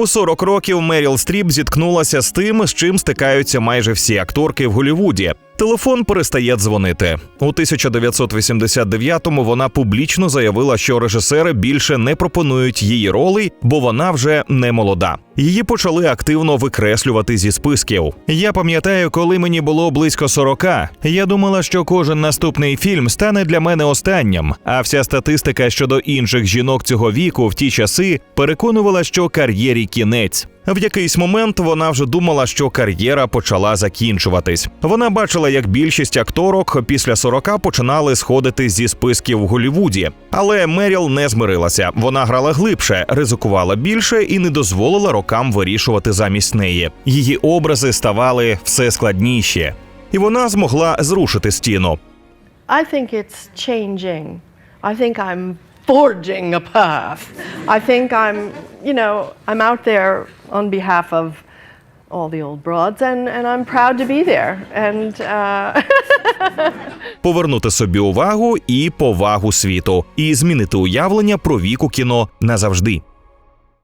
У 40 років Меріл Стріп зіткнулася з тим, з чим стикаються майже всі акторки в Голлівуді. Телефон перестає дзвонити. У 1989-му вона публічно заявила, що режисери більше не пропонують її роли, бо вона вже не молода. Її почали активно викреслювати зі списків. Я пам'ятаю, коли мені було близько 40, я думала, що кожен наступний фільм стане для мене останнім. А вся статистика щодо інших жінок цього віку в ті часи переконувала, що кар'єрі кінець. В якийсь момент вона вже думала, що кар'єра почала закінчуватись. Вона бачила, як більшість акторок після 40 починали сходити зі списків в Голлівуді. Але Меріл не змирилася. Вона грала глибше, ризикувала більше і не дозволила рокам вирішувати замість неї. Її образи ставали все складніші, і вона змогла зрушити стіну. I think it's changing. I think I'm forging a path. I think I'm, you know, I'm out there on behalf of all the old broads, and, and I'm proud to be there. And uh, повернути собі увагу і повагу світу, і змінити уявлення про віку кіно назавжди.